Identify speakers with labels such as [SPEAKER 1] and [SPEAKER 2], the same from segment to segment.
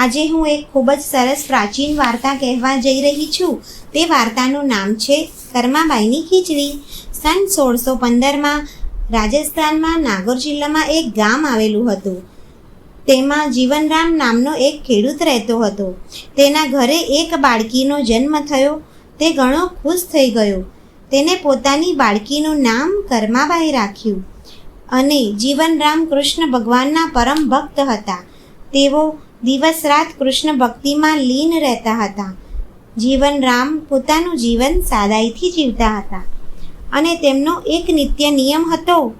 [SPEAKER 1] આજે હું એક ખૂબ જ સરસ પ્રાચીન વાર્તા કહેવા જઈ રહી છું. તે વાર્તાનું નામ છે કર્માબાઈની ખીચડી. સન સોળસો પંદરમાં રાજસ્થાનમાં નાગોર જિલ્લામાં એક ગામ આવેલું હતું. તેમાં જીવનરામ નામનો એક ખેડૂત રહેતો હતો. તેના ઘરે એક બાળકીનો જન્મ થયો. તે ઘણો ખુશ થઈ ગયો. તેને પોતાની બાળકીનું નામ કર્માબાઈ રાખ્યું. અને જીવનરામ કૃષ્ણ ભગવાનના પરમ ભક્ત હતા. તેઓ દિવસ રાત કૃષ્ણ ભક્તિમાં લીન રહેતા હતા. જીવન રામ પોતાનું જીવન સાદાઈથી જીવતા હતા. અને તેમનો એક નિત્ય નિયમ હતો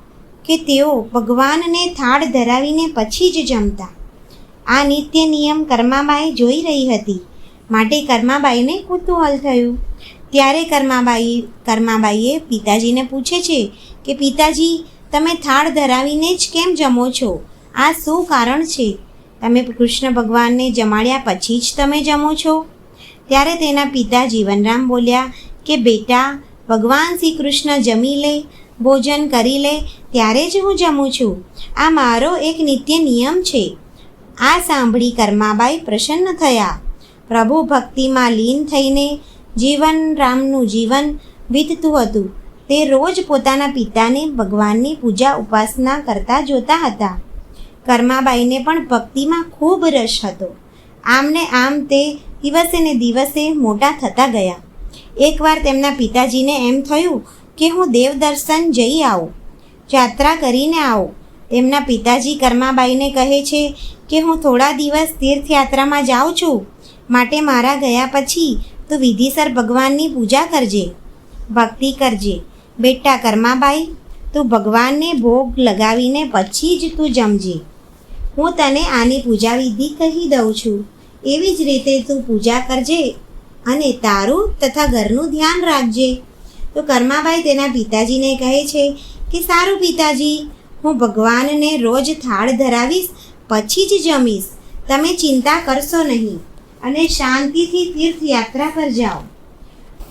[SPEAKER 1] કે તેઓ ભગવાનને થાળ ધરાવીને પછી જ જમતા. આ નિત્ય નિયમ કર્માબાઈ જોઈ રહી હતી. માટે કર્માબાઈને કુતૂહલ થયું. ત્યારે કર્માબાઈ, કર્માબાઈએ પિતાજીને પૂછે છે કે, પિતાજી, તમે થાળ ધરાવીને જ કેમ જમો છો? આ શું કારણ છે? તમે કૃષ્ણ ભગવાનને જમાડ્યા પછી જ તમે જમો છો? ત્યારે તેના પિતા જીવનરામ બોલ્યા કે, બેટા, ભગવાન શ્રી કૃષ્ણ જમી લે, ભોજન કરી લે, ત્યારે જ હું જમું છું. આ મારો એક નિત્ય નિયમ છે. આ સાંભળી કર્માબાઈ પ્રસન્ન થયા. પ્રભુ ભક્તિમાં લીન થઈને જીવનરામનું જીવન વીતતું હતું. તે રોજ પોતાના પિતાને ભગવાનની પૂજા ઉપાસના કરતા જોતા હતા. કર્માબાઈને પણ ભક્તિમાં ખૂબ રસ હતો. આમને આમ તે દિવસે ને દિવસે મોટા થતા ગયા. એકવાર તેમના પિતાજીને એમ થયું કે હું દેવ દર્શન જઈ આવું. જાત્રા કરીને આવું. તેમના પિતાજી કર્માબાઈને કહે છે કે હું થોડા દિવસ તીર્થયાત્રામાં જાઉં છું. માટે મારા ગયા પછી તું વિધિસર ભગવાનની પૂજા કરજે. ભક્તિ કરજે. બેટા કર્માબાઈ, તું ભગવાનને ભોગ લગાવીને પછી જ તું જમજે. હું તને આની પૂજા વિધિ કહી દઉં છું. એવી જ રીતે તું પૂજા કરજે અને તારું તથા ઘરનું ધ્યાન રાખજે. તો કર્માબાઈ તેના પિતાજીને કહે છે કે, સારું પિતાજી, હું ભગવાનને રોજ થાળ ધરાવીશ, પછી જ જમીશ. તમે ચિંતા કરશો નહીં અને શાંતિથી તીર્થયાત્રા પર જાઓ.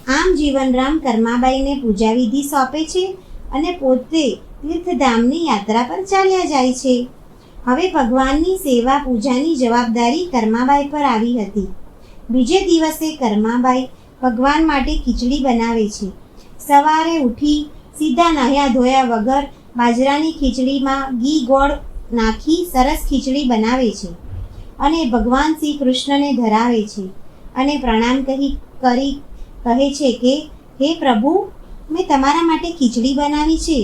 [SPEAKER 1] આમ જીવનરામ કર્માબાઈને પૂજા વિધિ સોંપે છે અને પોતે તીર્થધામની યાત્રા પર ચાલ્યા જાય છે. હવે ભગવાનની સેવા પૂજાની જવાબદારી કર્માબાઈ પર આવી હતી. બીજે દિવસે કર્માબાઈ ભગવાન માટે ખીચડી બનાવે છે. સવારે ઉઠી સીધા નાહ્યા ધોયા વગર બાજરાની ખીચડીમાં ઘી ગોળ નાખી સરસ ખીચડી બનાવે છે અને ભગવાન શ્રી કૃષ્ણને ધરાવે છે અને પ્રણામ કહી, કરી કહે છે કે, હે પ્રભુ, મેં તમારા માટે ખીચડી બનાવી છે.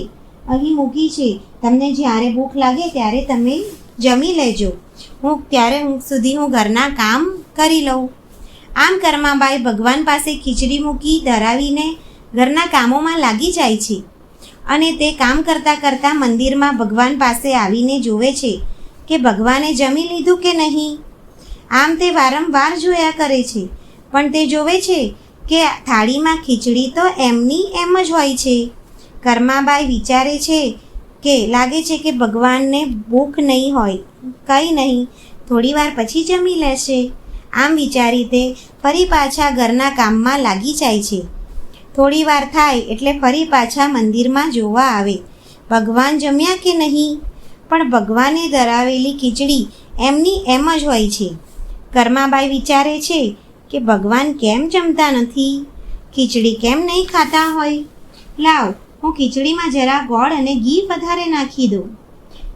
[SPEAKER 1] અહીં મૂકી છે. તમને જ્યારે ભૂખ લાગે ત્યારે તમે જમી લેજો. હું ત્યારે હું સુધી હું ઘરના કામ કરી લઉં. આમ કર્માબાઈ ભગવાન પાસે ખીચડી મૂકી ધરાવીને ઘરના કામોમાં લાગી જાય છે. અને તે કામ કરતાં કરતાં મંદિરમાં ભગવાન પાસે આવીને જોવે છે કે ભગવાને જમી લીધું કે નહીં? આમ તે વારંવાર જોયા કરે છે. પણ તે જોવે છે કે થાળીમાં ખીચડી તો એમની એમ જ હોય છે. કર્માબાઈ વિચારે છે કે, લાગે છે કે ભગવાનને ભૂખ નહીં હોય, કંઈ નહીં થોડીવાર પછી જમી લેશે. આમ વિચારી તે ફરી પાછા ઘરના કામમાં લાગી જાય છે. થોડીવાર થાય એટલે ફરી પાછા મંદિરમાં જોવા આવે. ભગવાન જમ્યા કે નહીં? પણ ભગવાને ધરાવેલી ખીચડી એમની એમ જ હોય છે. કર્માબાઈ વિચારે છે કે ભગવાન કેમ જમતા નથી? ખીચડી કેમ નહીં ખાતા હોય? લાવ હું ખીચડીમાં જરા ગોળ અને ઘી વધારે નાખી દઉં.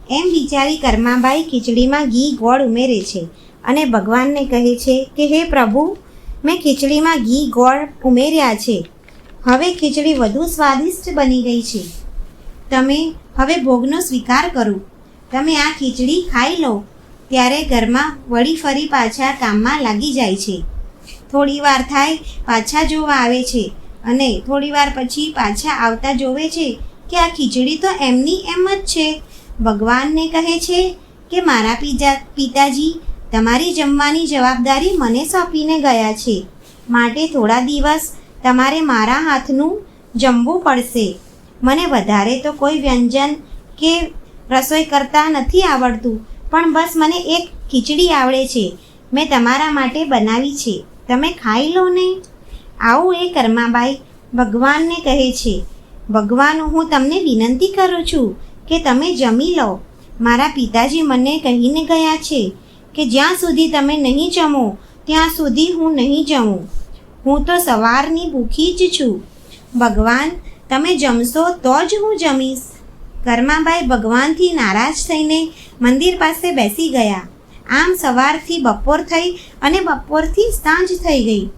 [SPEAKER 1] એમ વિચારી કર્માબાઈ ખીચડીમાં ઘી ગોળ ઉમેરે છે અને ભગવાનને કહે છે કે, હે પ્રભુ, મેં ખીચડીમાં ઘી ગોળ ઉમેર્યા છે. હવે ખીચડી વધુ સ્વાદિષ્ટ બની ગઈ છે. તમે હવે ભોગનો સ્વીકાર કરો. તમે આ ખીચડી ખાઈ લો. ત્યારે ઘરમાં વળી ફરી પાછા કામમાં લાગી જાય છે. થોડી વાર થાય, પાછા જોવા આવે છે. અને થોડી વાર પછી પાછા આવતા જોવે છે કે આ ખીચડી તો એમની એમ જ છે. ભગવાનને કહે છે કે મારા પિતા પિતાજી, તમારી જમવાની જવાબદારી મને સોંપીને ગયા છે. માટે થોડા દિવસ તમારે મારા હાથનું જમવું પડશે. મને વધારે તો કોઈ વ્યંજન કે રસોઈ કરતા નથી આવડતું, પણ બસ મને એક ખીચડી આવડે છે. મેં તમારા માટે બનાવી છે. તમે ખાઈ લો ને. આવું એ કર્માબાઈ ભગવાનને કહે છે. ભગવાન, હું તમને વિનંતી કરું છું કે તમે જમી લો. મારા પિતાજી મને કહીને ગયા છે કે જ્યાં સુધી તમે નહીં જમો, ત્યાં સુધી હું નહીં જમું. હું તો સવારની ભૂખી જ છું. ભગવાન, તમે જમશો તો જ હું જમીશ. કર્માબાઈ ભગવાનથી નારાજ થઈને મંદિર પાસે બેસી ગયા. આમ સવારથી બપોર થઈ અને બપોરથી સાંજ થઈ ગઈ.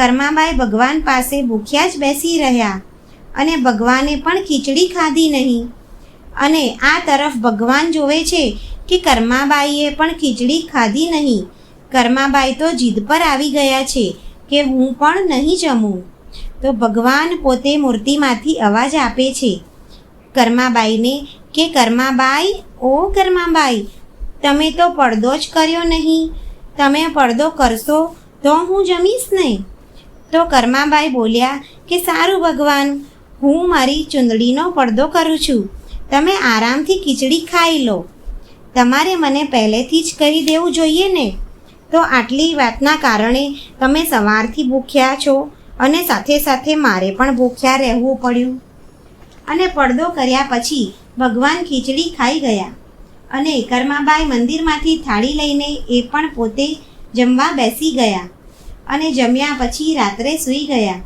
[SPEAKER 1] કર્માબાઈ ભગવાન પાસે ભૂખ્યા જ બેસી રહ્યા અને ભગવાને પણ ખીચડી ખાધી નહીં. અને આ તરફ ભગવાન જોવે છે કે કર્માબાઈએ પણ ખીચડી ખાધી નહીં. કર્માબાઈ તો જીદ પર આવી ગયા છે કે હું પણ નહીં જમું. તો ભગવાન પોતે મૂર્તિમાંથી અવાજ આપે છે. કર્માબાઈને કે કર્માબાઈ, ઓ કર્માબાઈ, તમે તો પડદો જ કર્યો નહીં. તમે પડદો કરશો તો હું જમીશ ને? તો કર્માબાઈ બોલ્યા કે સારું ભગવાન, હું મારી ચૂંદડીનો પડદો કરું છું. તમે આરામથી ખીચડી ખાઈ લો. તમારે મને પહેલેથી જ કહી દેવું જોઈએ ને? તો આટલી વાતના કારણે તમે સવારથી ભૂખ્યા છો અને સાથે સાથે મારે પણ ભૂખ્યા રહેવું પડ્યું. અને પડદો કર્યા પછી ભગવાન ખીચડી ખાઈ ગયા અને કર્માબાઈ મંદિરમાંથી થાળી લઈને એ પણ પોતે જમવા બેસી ગયા. અને જમ્યા પછી રાત્રે સૂઈ ગયા.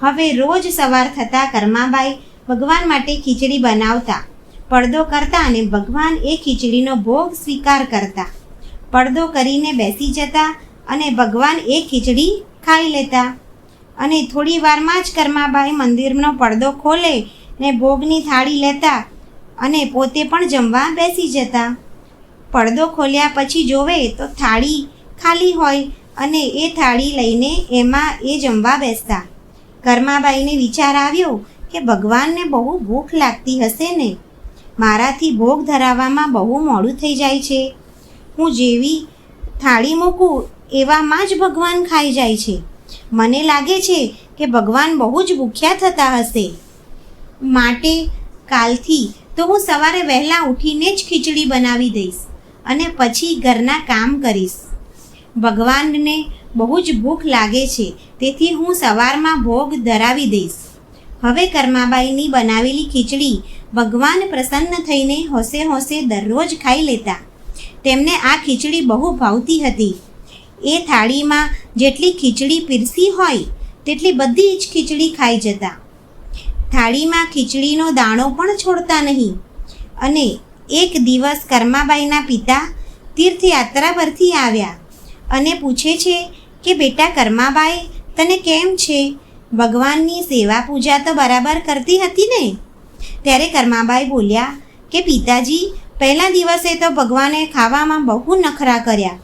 [SPEAKER 1] હવે રોજ સવાર થતાં કર્માબાઈ ભગવાન માટે ખીચડી બનાવતા. પડદો કરતા અને ભગવાન એ ખીચડીનો ભોગ સ્વીકાર કરતા. પડદો કરીને બેસી જતા અને ભગવાન એ ખીચડી ખાઈ લેતા. અને થોડી વારમાં જ કર્માબાઈ મંદિરનો પડદો ખોલે ને ભોગની થાળી લેતા અને પોતે પણ જમવા બેસી જતા. પડદો ખોલ્યા પછી જોવે તો થાળી ખાલી હોય અને એ થાળી લઈને એમાં એ જમવા બેસતા. કર્માબાઈને વિચાર આવ્યો કે ભગવાનને બહુ ભૂખ લાગતી હશે ને? મારાથી ભોગ ધરાવવામાં બહુ મોડું થઈ જાય છે. હું જેવી થાળી મૂકું એવામાં જ ભગવાન ખાઈ જાય છે. મને લાગે છે કે ભગવાન બહુ જ ભૂખ્યા થતા હશે. માટે કાલથી તો હું સવારે વહેલા ઉઠીને જ ખીચડી બનાવી દઈશ અને પછી ઘરના કામ કરીશ. ભગવાનને બહુ જ ભૂખ લાગે છે, તેથી હું સવારમાં ભોગ ધરાવી દઈશ. હવે કર્માબાઈની બનાવેલી ખીચડી ભગવાન પ્રસન્ન થઈને હોંશે હોંશે દરરોજ ખાઈ લેતા. તેમને આ ખીચડી બહુ ભાવતી હતી. એ થાળીમાં જેટલી ખીચડી પીરસી હોય, તેટલી બધી જ ખીચડી ખાઈ જતા. થાળીમાં ખીચડીનો દાણો પણ છોડતા નહીં. અને એક દિવસ કર્માબાઈના પિતા તીર્થયાત્રા પરથી આવ્યા. અને પૂછે છે કે, બેટા કર્માબાઈ, તને કેમ છે? ભગવાનની સેવા પૂજા તો બરાબર કરતી હતી ને? ત્યારે કર્માબાઈ બોલ્યા કે, પિતાજી, પહેલા દિવસે તો ભગવાને ખાવામાં બહુ નખરા કર્યા.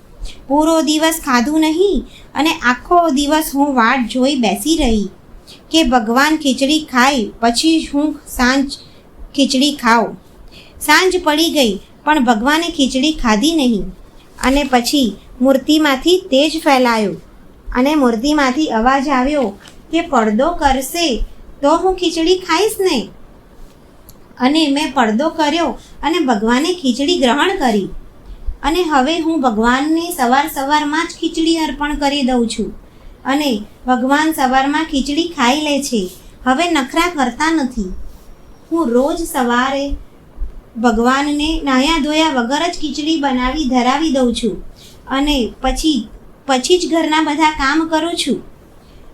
[SPEAKER 1] પૂરો દિવસ ખાધું નહીં અને આખો દિવસ હું વાટ જોઈ બેસી રહી. કે ભગવાન ખીચડી ખાય પછી હું સાંજ ખીચડી ખાઉં. સાંજ પડી ગઈ, પણ ભગવાને ખીચડી ખાધી નહીં. અને પછી મૂર્તિમાંથી તેજ ફેલાયો અને મૂર્તિમાંથી અવાજ આવ્યો કે પડદો કરશે તો હું ખીચડી ખાઈશ ને? અને મેં પડદો કર્યો અને ભગવાને ખીચડી ગ્રહણ કરી. અને હવે હું ભગવાનને સવાર સવારમાં જ ખીચડી અર્પણ કરી દઉં છું અને ભગવાન સવારમાં ખીચડી ખાઈ લે છે. હવે નખરા કરતા નથી. હું રોજ સવારે ભગવાનને નાયા ધોયા વગર જ ખીચડી બનાવી ધરાવી દઉં છું. અને પછી પછી જ ઘરના બધા કામ કરું છું.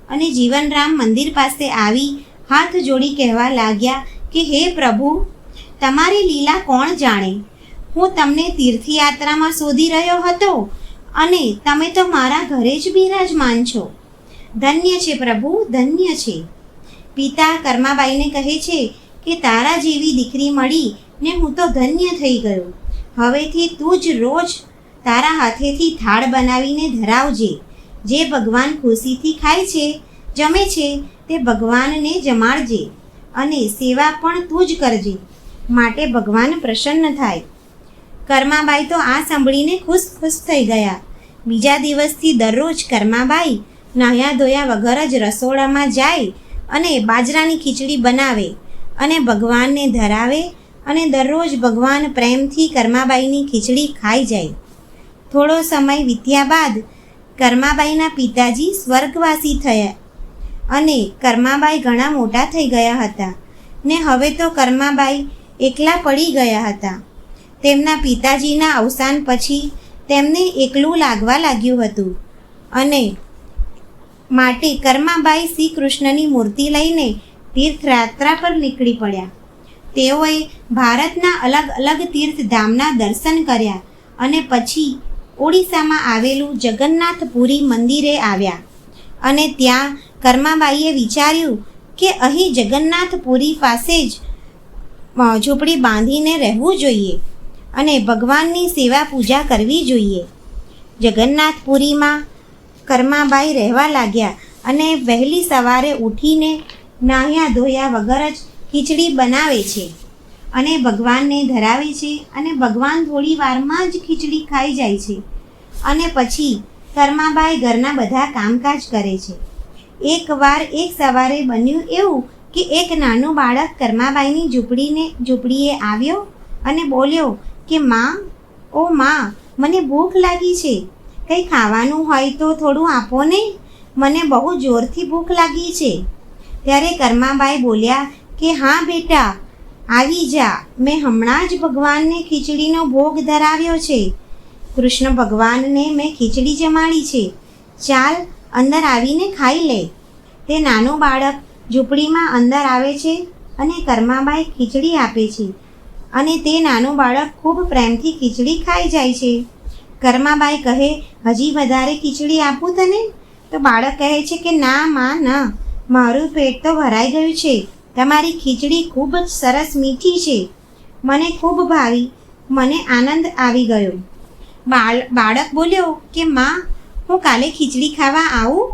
[SPEAKER 1] અને જીવનરામ મંદિર પાસે આવી હાથ જોડી કહેવા લાગ્યા કે, હે પ્રભુ, તમારી લીલા કોણ જાણે? હું તમને તીર્થયાત્રામાં શોધી રહ્યો હતો અને તમે તો મારા ઘરે જ બિરાજમાન છો. ધન્ય છે પ્રભુ, ધન્ય છે. પિતા કર્માબાઈને કહે છે કે, તારા જેવી દીકરી મળી ને હું તો ધન્ય થઈ ગયો. હવેથી તું જ રોજ તારા હાથેથી થાળ બનાવીને ધરાવજે. જે ભગવાન ખુશીથી ખાય છે, જમે છે, તે ભગવાનને જમાડજે અને સેવા પણ તું જ કરજે. માટે ભગવાન પ્રસન્ન થાય. કર્માબાઈ તો આ સાંભળીને ખુશ ખુશ થઈ ગયા. બીજા દિવસથી દરરોજ કર્માબાઈ નાહ્યા ધોયા વગર જ રસોડામાં જાય અને બાજરાની ખીચડી બનાવે અને ભગવાનને ધરાવે અને દરરોજ ભગવાન પ્રેમથી કર્માબાઈની ખીચડી ખાઈ જાય. થોડો સમય વીત્યા બાદ કર્માબાઈના પિતાજી સ્વર્ગવાસી થયા અને કર્માબાઈ ઘણા મોટા થઈ ગયા હતા ને હવે તો કર્માબાઈ એકલા પડી ગયા હતા. તેમના પિતાજીના અવસાન પછી તેમને એકલું લાગવા લાગ્યું હતું અને માટે કર્માબાઈ શ્રી કૃષ્ણની મૂર્તિ લઈને તીર્થયાત્રા પર નીકળી પડ્યા. તેઓએ ભારતના અલગ અલગ તીર્થધામના દર્શન કર્યા અને પછી ઓડિશામાં આવેલું જગન્નાથપુરી મંદિરે આવ્યા અને ત્યાં કર્માબાઈએ વિચાર્યું કે અહીં જગન્નાથપુરી પાસે જ ઝૂંપડી બાંધીને રહેવું જોઈએ અને ભગવાનની સેવા પૂજા કરવી જોઈએ. જગન્નાથપુરીમાં કર્માબાઈ રહેવા લાગ્યા અને વહેલી સવારે ઉઠીને નાહ્યા ધોયા વગર જ ખીચડી બનાવે છે. અને ભગવાનને ધરાવે છે અને ભગવાન થોડી વારમાં જ ખીચડી ખાઈ જાય છે. અને પછી કર્માબાઈ ઘરના બધા કામકાજ કરે છે. એકવાર એક સવારે બન્યું એવું કે એક નાનું બાળક કર્માબાઈની ઝૂંપડીને, ઝૂંપડીએ આવ્યો અને બોલ્યો કે, માં, ઓ માં, મને ભૂખ લાગી છે. કંઈ ખાવાનું હોય તો થોડું આપો ને. મને બહુ જોરથી ભૂખ લાગી છે. ત્યારે કર્માબાઈ બોલ્યા કે, હા બેટા આવી જા. મેં હમણાં જ ભગવાનને ખીચડીનો ભોગ ધરાવ્યો છે. કૃષ્ણ ભગવાનને મેં ખીચડી જમાડી છે. ચાલ, અંદર આવીને ખાઈ લે. તે નાનું બાળક ઝૂંપડીમાં અંદર આવે છે અને કર્માબાઈ ખીચડી આપે છે. અને તે નાનું બાળક ખૂબ પ્રેમથી ખીચડી ખાઈ જાય છે. કર્માબાઈ કહે, હજી વધારે ખીચડી આપું તને? તો બાળક કહે છે કે, ના, માં, ના. મારું પેટ તો ભરાઈ ગયું છે. તમારી ખીચડી ખૂબ જ સરસ મીઠી છે. મને ખૂબ ભાવી. મને આનંદ આવી ગયો. બાળ, બાળક બોલ્યો કે, માં, હું કાલે ખીચડી ખાવા આવું?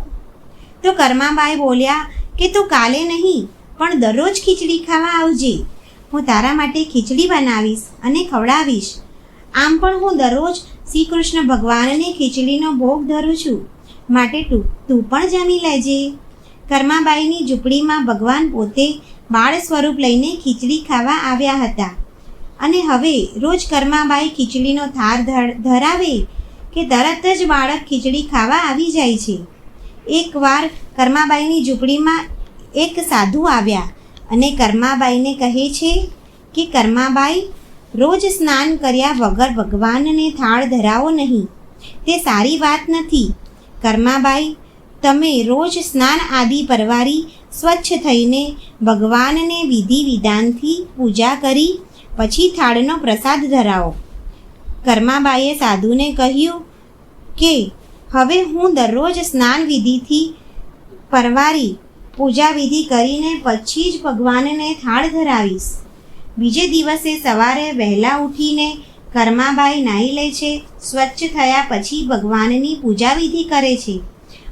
[SPEAKER 1] તો કર્માબાઈ બોલ્યા કે, તું કાલે નહીં, પણ દરરોજ ખીચડી ખાવા આવજે. હું તારા માટે ખીચડી બનાવીશ અને ખવડાવીશ. આમ પણ હું દરરોજ શ્રી કૃષ્ણ ભગવાનને ખીચડીનો ભોગ ધરું છું. માટે તું તું પણ જમી લેજે. કર્માબાઈની ઝૂંપડીમાં ભગવાન પોતે બાળ સ્વરૂપ લઈને ખીચડી ખાવા આવ્યા હતા. અને હવે રોજ કર્માબાઈ ખીચડીનો થાર ધર- ધરાવે કે તરત જ બાળક ખીચડી ખાવા આવી જાય છે. એકવાર કર્માબાઈની ઝૂંપડીમાં એક સાધુ આવ્યા અને કર્માબાઈને કહે છે કે કર્માબાઈ રોજ સ્નાન કર્યા વગર ભગવાનને થાળ ધરાવો નહીં. તે સારી વાત નથી. કર્માબાઈ તમે રોજ સ્નાન આદિ પરવારી, સ્વચ્છ થઈને ભગવાનને વિધિ વિધાનથી પૂજા કરી, પછી થાળનો પ્રસાદ ધરાવો. કર્માબાઈએ સાધુને કહ્યું કે, હવે હું દરરોજ સ્નાન વિધિથી પરવારી, પૂજા વિધિ કરીને પછી જ ભગવાનને થાળ ધરાવીશ. બીજે દિવસે સવારે વહેલા ઉઠીને કર્માબાઈ નાહી લે છે, સ્વચ્છ થયા પછી ભગવાનની પૂજા વિધિ કરે છે.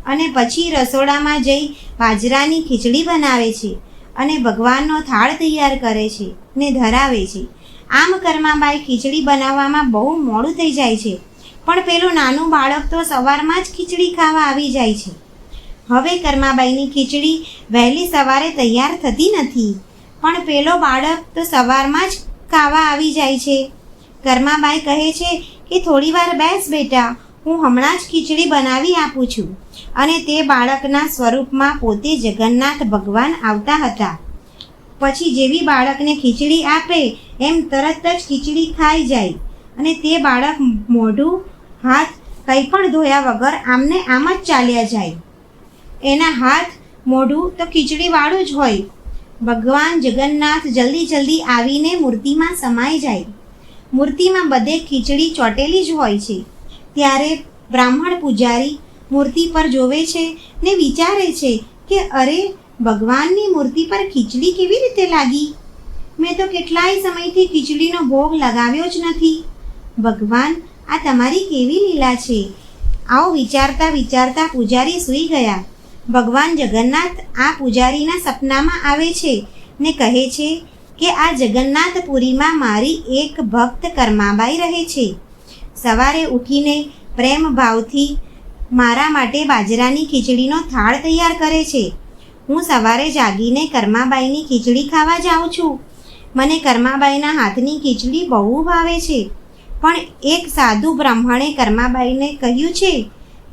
[SPEAKER 1] અને પછી રસોડામાં જઈ બાજરાની ખીચડી બનાવે છે અને ભગવાનનો થાળ તૈયાર કરે છે ને ધરાવે છે. આમ કર્માબાઈ ખીચડી બનાવવામાં બહુ મોડું થઈ જાય છે. પણ પેલું નાનું બાળક તો સવારમાં જ ખીચડી ખાવા આવી જાય છે. હવે કર્માબાઈની ખીચડી વહેલી સવારે તૈયાર થતી નથી. પણ પેલો બાળક તો સવારમાં જ ખાવા આવી જાય છે. કર્માબાઈ કહે છે કે થોડી વાર બેસ બેટા, હું હમણાં જ ખીચડી બનાવી આપું છું. અને તે બાળકના સ્વરૂપમાં પોતે જગન્નાથ ભગવાન આવતા હતા. પછી જેવી બાળકને ખીચડી આપે, એમ તરત જ ખીચડી ખાઈ જાય. અને તે બાળક મોઢું, હાથ કંઈ પણ ધોયા વગર આમને આમ જ ચાલ્યા જાય. એના હાથ, મોઢું તો ખીચડીવાળું જ હોય. ભગવાન જગન્નાથ જલ્દી જલ્દી આવીને મૂર્તિમાં સમાઈ જાય. મૂર્તિમાં બધે ખીચડી ચોટેલી જ હોય છે. ત્યારે બ્રાહ્મણ પૂજારી મૂર્તિ પર જોવે છે ને વિચારે છે કે અરે, ભગવાનની મૂર્તિ પર ખીચડી કેવી રીતે લાગી? મેં તો કેટલાય સમયથી ખીચડીનો ભોગ લગાવ્યો જ નથી. ભગવાન, આ તમારી કેવી લીલા છે? આવો વિચારતા વિચારતા પૂજારી સૂઈ ગયા. ભગવાન જગન્નાથ આ પૂજારીના સપનામાં આવે છે ને કહે છે કે આ જગન્નાથપુરીમાં મારી એક ભક્ત કર્માબાઈ રહે છે. સવારે ઉઠીને પ્રેમ ભાવથી મારા માટે બાજરાની ખીચડીનો થાળ તૈયાર કરે છે. હું સવારે જાગીને કર્માબાઈની ખીચડી ખાવા જાઉં છું. મને કર્માબાઈના હાથની ખીચડી બહુ ભાવે છે. પણ એક સાધુ બ્રાહ્મણે કર્માબાઈને કહ્યું છે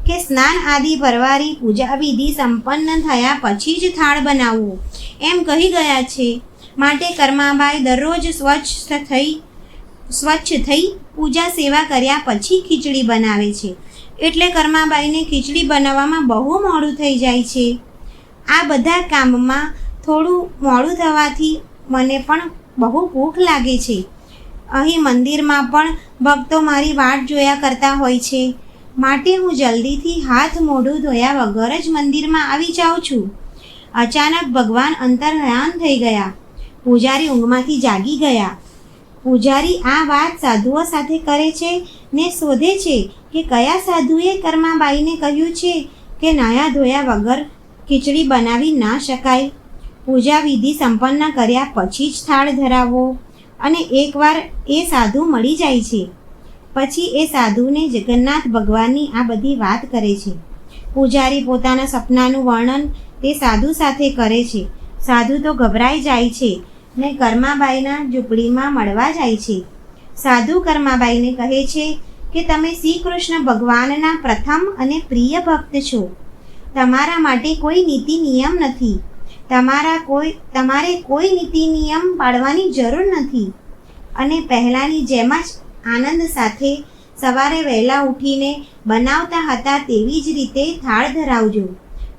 [SPEAKER 1] કે સ્નાન આદિ ભરવારી પૂજા વિધિ સંપન્ન થયા પછી જ થાળ બનાવવું એમ કહી ગયા છે. માટે કર્માબાઈ દરરોજ સ્વચ્છ થઈ સ્વચ્છ થઈ પૂજા સેવા કર્યા પછી ખીચડી બનાવે છે. એટલે કર્માબાઈને ખીચડી બનાવવામાં બહુ મોડું થઈ જાય છે. આ બધા કામમાં થોડું મોડું થવાથી મને પણ બહુ ભૂખ લાગે છે. અહીં મંદિરમાં પણ ભક્તો મારી વાટ જોયા કરતા હોય છે. માટે હું જલ્દીથી હાથ મોઢું ધોયા વગર જ મંદિરમાં આવી જાઉં છું. અચાનક ભગવાન અંતર્યાન થઈ ગયા. પૂજારી ઊંઘમાંથી જાગી ગયા. પૂજારી આ વાત સાધુઓ સાથે કરે છે ને શોધે છે કે કયા સાધુએ કર્માબાઈને કહ્યું છે કે નાયા ધોયા વગર ખીચડી બનાવી ના શકાય. પૂજા વિધિ સંપન્ન કર્યા પછી જ થાળ ધરાવવો અને એકવાર એ સાધુ મળી જાય છે. પછી એ સાધુને જગન્નાથ ભગવાનની આ બધી વાત કરે છે. પૂજારી પોતાના સપનાનું વર્ણન તે સાધુ સાથે કરે છે. સાધુ તો ગભરાઈ જાય છે ને કર્માબાઈના ઝૂંપડીમાં મળવા જાય છે. સાધુ કર્માબાઈને કહે છે કે તમે શ્રી કૃષ્ણ ભગવાનના પ્રથમ અને પ્રિય ભક્ત છો. તમારા માટે કોઈ નીતિ નિયમ નથી. તમારા કોઈ, તમારે કોઈ નીતિ નિયમ પાડવાની જરૂર નથી. અને પહેલાંની જેમ જ આનંદ સાથે સવારે વહેલા ઉઠીને બનાવતા હતા તેવી જ રીતે થાળ ધરાવજો.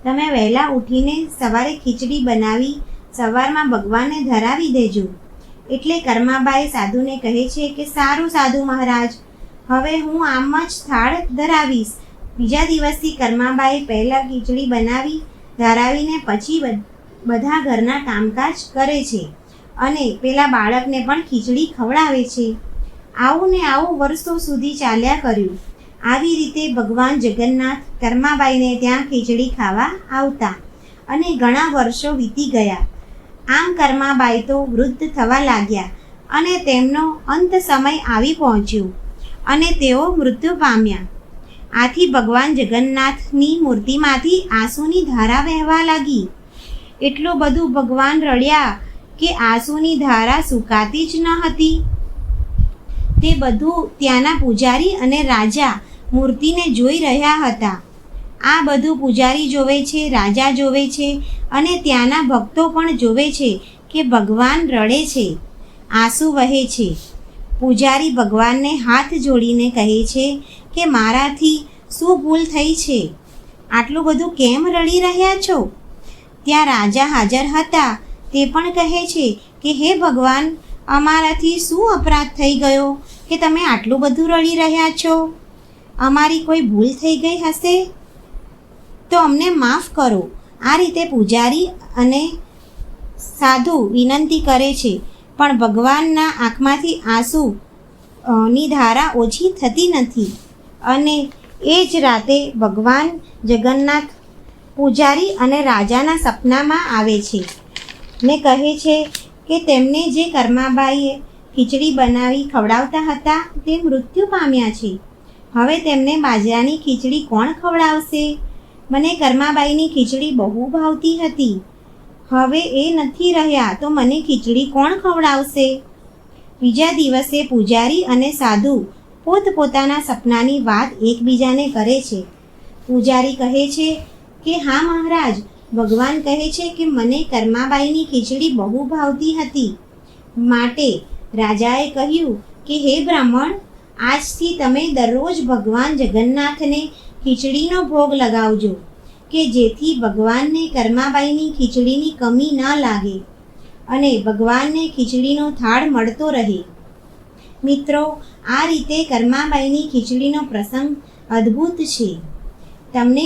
[SPEAKER 1] તમે વહેલા ઉઠીને સવારે ખીચડી બનાવી સવારમાં ભગવાનને ધરાવી દેજો. એટલે કર્માબાઈ સાધુને કહે છે કે, સારું સાધુ મહારાજ, હવે હું આમ જ થાળ ધરાવીશ. બીજા દિવસથી કર્માબાઈ પહેલાં ખીચડી બનાવી, ધરાવીને પછી બધ- ઘરના કામકાજ કરે છે અને પેલા બાળકને પણ ખીચડી ખવડાવે છે. આવું ને આવું વર્ષો સુધી ચાલ્યા કર્યું. આવી રીતે ભગવાન જગન્નાથ કર્માબાઈને ત્યાં ખીચડી ખાવા આવતા અને ઘણા વર્ષો વીતી ગયા. આમ કર્માબાઈ તો વૃદ્ધ થવા લાગ્યા અને તેમનો અંત સમય આવી પહોંચ્યો અને તેઓ મૃત્યુ પામ્યા. આથી ભગવાન જગન્નાથની મૂર્તિમાંથી આંસુની ધારા વહેવા લાગી. એટલું બધું ભગવાન રડ્યા કે આંસુની ધારા સુકાતી જ ન હતી. તે બધું ત્યાંના પૂજારી અને રાજા મૂર્તિને જોઈ રહ્યા હતા. આ બધું પૂજારી જોવે છે, રાજા જોવે છે અને ત્યાંના ભક્તો પણ જોવે છે કે ભગવાન રડે છે, આંસુ વહે છે. પૂજારી ભગવાનને હાથ જોડીને કહે છે કે મારાથી શું ભૂલ થઈ છે? આટલું બધું કેમ રડી રહ્યા છો? ત્યાં રાજા હાજર હતા. તે પણ કહે છે કે, હે ભગવાન, અમારાથી શું અપરાધ થઈ ગયો કે તમે આટલું બધું રડી રહ્યા છો? અમારી કોઈ ભૂલ થઈ ગઈ હશે? તો અમને માફ કરો. આ રીતે પૂજારી અને સાધુ વિનંતી કરે છે. પણ ભગવાનના આંખમાંથી આંસુ ની ધારા ઓછી થતી નથી. અને એ જ રાતે ભગવાન જગન્નાથ પૂજારી અને રાજાના સપનામાં આવે છે. ને કહે છે કે તેમને જે કર્માબાઈએ ખીચડી બનાવી ખવડાવતા હતા, તે મૃત્યુ પામ્યા છે. હવે તેમને બાજરાની ખીચડી કોણ ખવડાવશે? મને કર્માબાઈની ખીચડી બહુ ભાવતી હતી. હવે એ નથી રહ્યા તો મને ખીચડી કોણ ખવડાવશે? બીજા દિવસે પૂજારી અને સાધુ પોતપોતાના સપનાની વાત એકબીજાને કરે છે. પૂજારી કહે છે કે, હા મહારાજ, ભગવાન કહે છે કે મને કર્માબાઈની ખીચડી બહુ ભાવતી હતી. માટે રાજાએ કહ્યું કે, હે બ્રાહ્મણ, આજથી તમે દરરોજ ભગવાન જગન્નાથને ખીચડીનો ભોગ લગાવજો, કે જેથી ભગવાનને કર્માબાઈની ખીચડીની કમી ન લાગે અને ભગવાનને ખીચડીનો થાળ મળતો રહે. મિત્રો, આ રીતે કર્માબાઈની ખીચડીનો પ્રસંગ અદ્ભુત છે. તમને